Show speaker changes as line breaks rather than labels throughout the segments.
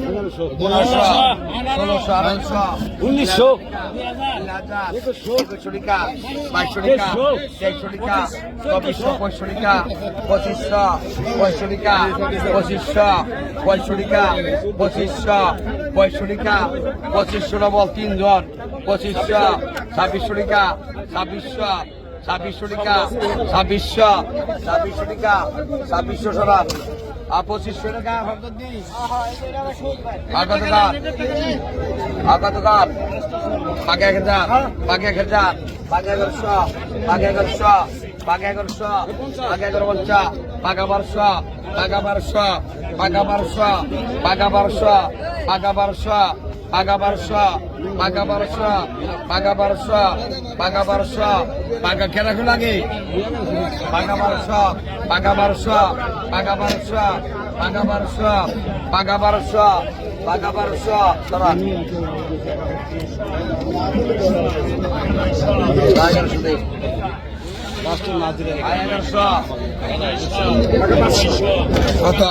পনেরোশো ষোলোশো আড়াইশো
উনিশশো
একশো টাকা বাইশশো টাকা তেইশশো টাকা চব্বিশশো পঁয়ষট্টি টাকা পঁচিশশো পঁয়ষট্টি টাকা পঁচিশশো পঁয়ষট্টি টাকা পঁচিশশো পঁয়ষট্টি টাকা পঁচিশশো ডবল তিনজন পঁচিশশো, ছাব্বিশশো টাকা ছাব্বিশশো ছাব্বিশশো টাকা, ছাব্বিশশো ছাব্বিশশো টাকা, ছাব্বিশশো সরাব আর পঁচিশশো টাকা আগা দোকান আগা দোকান পাকে এক হাজার পাকে এক হাজার পাকে এগারোশো পাকে এগারোশো পাকে বাগা বারসা বাগা বারসা বাগা বারসা বাগা বারসা বাগা কেরাকু লাগে বাগা বারসা বাগা বারসা বাগা বারসা বাগা বারসা বাগা বারসা বাগা বারসা তারা বাগা শুধু এগারোশো কত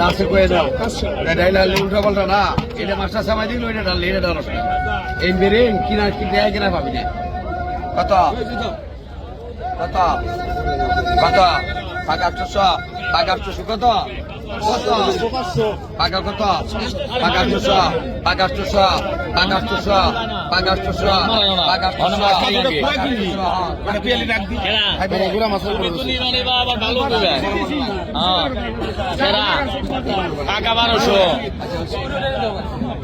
রাসে কয়ে দাও। ডাইলা উল্টা পাল্টা না এটা মাস্টার সামাই দিল এটা ডাল এটা ডাল কত কত কত কত পাকা কত? পাকা দুশো পাকা দুশো পাকা দুশো পাকা দুশো পাকা
গুড়া মাছ টাকা বারোশো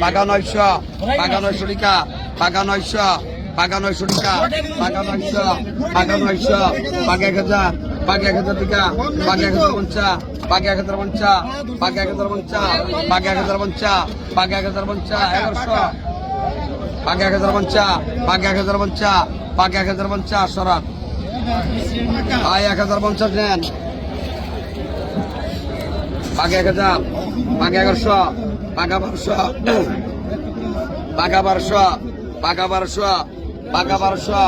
পাগা নয়শো পাগা নয়শো টাকা পাগা নয়শো পাগা নয়শো টাকা পাগা নয়শো পাগা নয়শো পাগা এক হাজার পাগা এক হাজার টাকা পাগা এক হাজার পঞ্চা পাগা এক হাজার পঞ্চা পাগা এক হাজার পঞ্চা পাগা এক হাজার পঞ্চা পাগা এক হাজার পঞ্চা এগারোশো পাগা এক হাজার পঞ্চা পাগা এক হাজার পঞ্চা পাগা এক হাজার পঞ্চা সরান আয় এক হাজার পঞ্চাশ নেন পাকা এক হাজার পাকা এগারোশো পাকা বারোশো পাকা বারোশো পাকা বারোশো পাকা বারোশো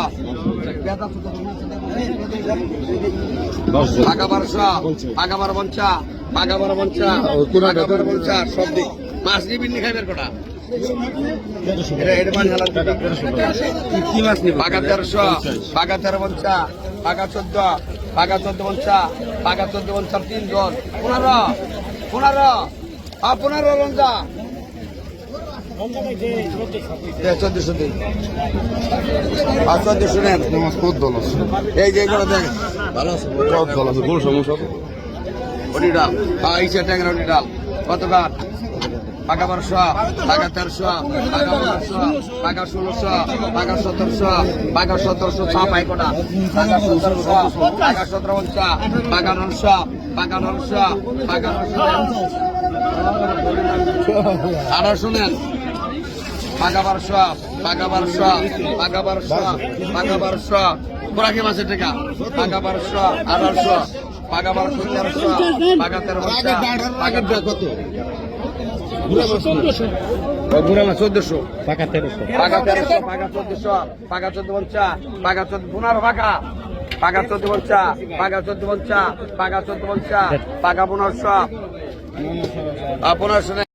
পাকা বারোশো পাকা বারো পঞ্চা পাকা বারো পঞ্চা পাকা বারো পঞ্চা সব দিক। মাছ নিবি নি খাইবের কটা? পাকা তেরোশো পাকা তেরো পঞ্চা পাকা চোদ্দ। পাকা চোদ্দ পঞ্চা পাকা চোদ্দ পঞ্চা তিনজন। পনেরো। পনেরো। আ পনেরো লঞ্চা চোদ্দশো দিন আর চোদ্দশো নেন।
কত দল আছে।
এই যে এগুলো দেখ ভালো আছে।
কত দল আছে কোন সমস্যা
ওটি ডাল। হ্যাঁ এই ট্যাংরা ওটি ডাল। কত বারোশো তেরোশো পনেরোশো ষোলোশো পাকা সতেরোশো ছ পাইকোটা সতেরোশো সতেরো নশো আরও শুনেন পাকাবার সব পাকাবার সব পাকাবার সব পাকাবার সব পোড়াকে মাসের টাকা পাকাবার সব আঠারোশো পাকাবার সতেরোশো পাকা তেরোশো কত? গুড়া মাছ চোদ্দশো।
পাকা তেরোশো।
পাকা তেরোশো পাকা চোদ্দশো পাকা চোদ্দ পঞ্চাশ পাকা চোদ্দ পনেরো পাকা। পাকা চোদ্দ পঞ্চা পাগা চোদ্দ পঞ্চা পাগা চোদ্দ পঞ্চা পাগা পনেরোশো। পনেরোশো